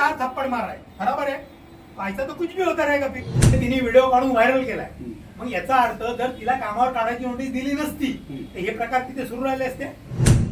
चार थप्पड माराय बरोबर आहे? पैसा तर कुछ भी होता रहेगा फिर? तिने व्हिडिओ काढून व्हायरल केलाय. मग याचा अर्थ जर तिला कामावर काढायची नोटीस दिली नसती तर हे प्रकार तिथे सुरू राहिले असते.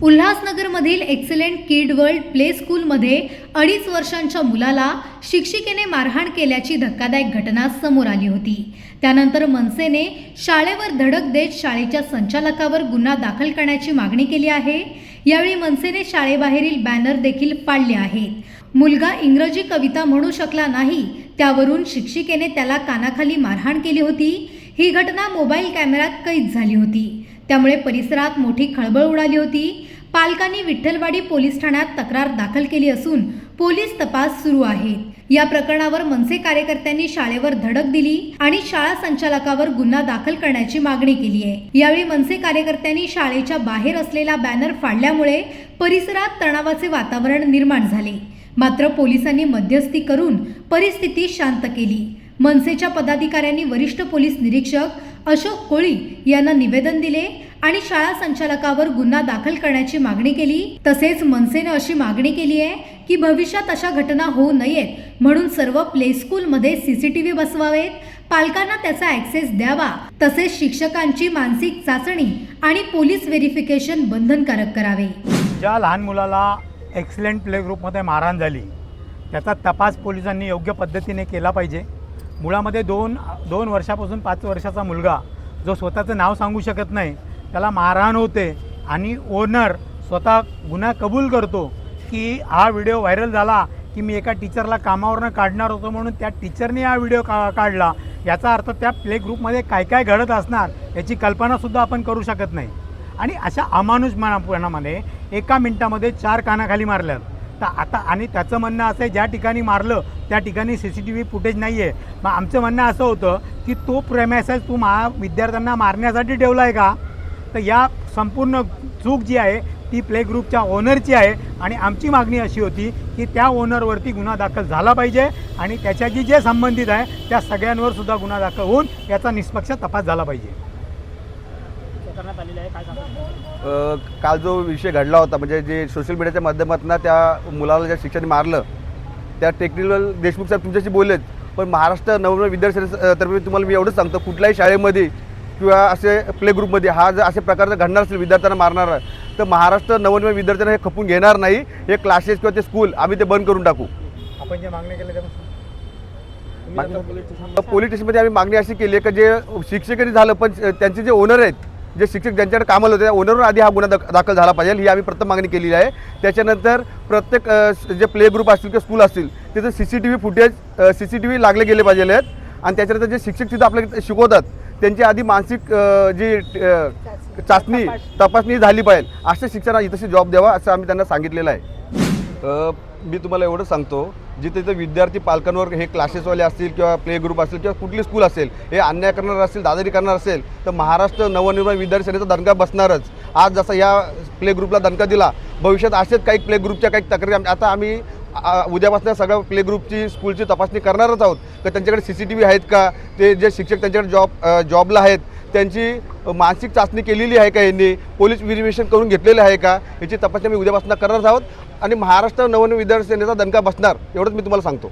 उल्हासनगरमधील एक्सलेंट किड वर्ल्ड प्ले स्कूलमध्ये अडीच वर्षांच्या मुलाला शिक्षिकेने मारहाण केल्याची धक्कादायक घटना समोर आली होती. त्यानंतर मनसेने शाळेवर धडक देत शाळेच्या संचालकावर गुन्हा दाखल करण्याची मागणी केली आहे. यावेळी मनसेने शाळेबाहेरील बॅनर देखील पाडले आहेत. मुलगा इंग्रजी कविता म्हणू शकला नाही त्यावरून शिक्षिकेने त्याला कानाखाली मारहाण केली होती. ही घटना मोबाईल कॅमेऱ्यात कैद झाली होती. त्यामुळे परिसरात मोठी खळबळ उडाली होती. पालकांनी विठ्ठलवाडी पोलीस ठाण्यात तक्रार दाखल केली असून पोलीस तपास सुरू आहेत या प्रकरणावर मनसे कार्यकर्त्यांनी शाळेवर धडक दिली आणि शाळा संचालकावर गुन्हा दाखल करण्याची मागणी केली आहे. यावेळी मनसे कार्यकर्त्यांनी शाळेच्या बाहेर असलेला बॅनर फाडल्यामुळे परिसरात तणावाचे वातावरण निर्माण झाले. मात्र पोलिसांनी मध्यस्थी करून परिस्थिती शांत केली. मनसेच्या पदाधिकाऱ्यांनी वरिष्ठ पोलीस निरीक्षक अशोक कोळी यांना निवेदन दिले आणि शाळा संचालकावर गुन्हा दाखल करण्याची मागणी केली. तसेच मनसेने अशी मागणी केली आहे की भविष्यात अशा घटना होऊ नयेत म्हणून सर्व प्ले स्कूलमध्ये सीसीटीव्ही बसवावेत. पालकांना त्याचा ऍक्सेस द्यावा. तसेच शिक्षकांची मानसिक चाचणी आणि पोलीस व्हेरिफिकेशन बंधनकारक करावे. ज्या लहान मुलाला एक्सलेंट प्ले ग्रुपमध्ये मारहाण झाली त्याचा तपास पोलिसांनी योग्य पद्धतीने केला पाहिजे. मुळामध्ये दोन दोन वर्षापासून पाच वर्षाचा मुलगा जो स्वतःचं नाव सांगू शकत नाही त्याला मारहाण होते आणि ओनर स्वतः गुन्हा कबूल करतो. की हा व्हिडिओ व्हायरल झाला की मी एका टीचरला कामावरनं काढणार होतो म्हणून त्या टीचरने हा व्हिडिओ का काढला. याचा अर्थ त्या प्ले ग्रुपमध्ये काय काय घडत असणार याची कल्पनासुद्धा आपण करू शकत नाही. आणि अशा अमानुषपणामध्ये एका मिनिटामध्ये चार कानाखाली मारल्यात. तर आता आणि त्याचं म्हणणं असं आहे ज्या ठिकाणी मारलं त्या ठिकाणी C C T V footage नाही आहे मग आमचं म्हणणं असं होतं की तो प्रेमॅसेज तू मा विद्यार्थ्यांना मारण्यासाठी ठेवला आहे का? तर या संपूर्ण चूक जी आहे ती प्ले ग्रुपच्या ओनरची आहे. आणि आमची मागणी अशी होती की त्या ओनरवरती गुन्हा दाखल झाला पाहिजे आणि त्याच्याशी जे संबंधित आहे त्या सगळ्यांवर सुद्धा गुन्हा दाखल होऊन याचा निष्पक्ष तपास झाला पाहिजे. करण्यात आलेली आहे. काय सांगा अ, काल जो विषय घडला होता म्हणजे जे सोशल मीडियाच्या माध्यमातून त्या मुलाला ज्या शिक्षकाने मारलं त्या टेक्निकल देशमुख साहेब तुमच्याशी बोललेत. पण महाराष्ट्र नवनवीन विद्यार्थी तर्फे तुम्हाला मी एवढंच सांगतो कुठल्याही शाळेमध्ये किंवा असे प्ले ग्रुपमध्ये हा जर अशा प्रकारचं घडणार असेल विद्यार्थ्यांना मारणार तर महाराष्ट्र नवनवीन विद्यार्थ्यांना हे खपून घेणार नाही. हे क्लासेस किंवा ते स्कूल आम्ही ते बंद करून टाकू. आपण जे मागणी केलं पोलीस स्टेशनमध्ये आम्ही मागणी अशी केली आहे की जे शिक्षकही झालं पण त्यांचे जे ओनर आहेत जे शिक्षक ज्यांच्याकडे कामाला होते त्या ओनरवर आधी हा गुन्हा दाख- दाखल झाला पाहिजे. ही आम्ही प्रथम मागणी केलेली आहे. त्याच्यानंतर प्रत्येक जे प्ले ग्रुप असतील किंवा स्कूल असतील तिथे C C T V footage C C T V लागले गेले पाहिजे आहेत. आणि त्याच्यानंतर जे शिक्षक तिथं आपल्याला शिकवतात त्यांची आधी मानसिक जी चाचणी तपासणी झाली पाहिजे अशा शिक्षकांना इथं जॉब द्यावा असं आम्ही त्यांना सांगितलेलं आहे. मी तुम्हाला एवढं सांगतो जिथे ते विद्यार्थी पालकांवर हे क्लासेसवाले असतील किंवा प्ले ग्रुप असतील किंवा कुठली स्कूल असेल हे अन्याय करणार असेल दादारी करणार असेल तर महाराष्ट्र नवनिर्माण विद्यार्थी सेनेचा दणका बसणारच. आज जसा या प्ले ग्रुपला दणका दिला भविष्यात असेच काही प्ले ग्रुपच्या काही तक्रारी आता आम्ही उद्यापासून सगळ्या प्ले ग्रुपची स्कूलची तपासणी करणारच आहोत. का त्यांच्याकडे सी सी टी व्ही आहेत का? ते जे शिक्षक त्यांच्याकडे जॉब जॉबला आहेत त्यांची मानसिक चाचणी केलेली आहे का यांनी? पोलीस व्हेरिफिकेशन करून घेतलेलं आहे का? याची तपासणी आम्ही उद्यापासून करणार आहोत. आणि महाराष्ट्र नवनवीन विद्यार्थी सेनेचा दणका बसणार एवढंच मी तुम्हाला सांगतो.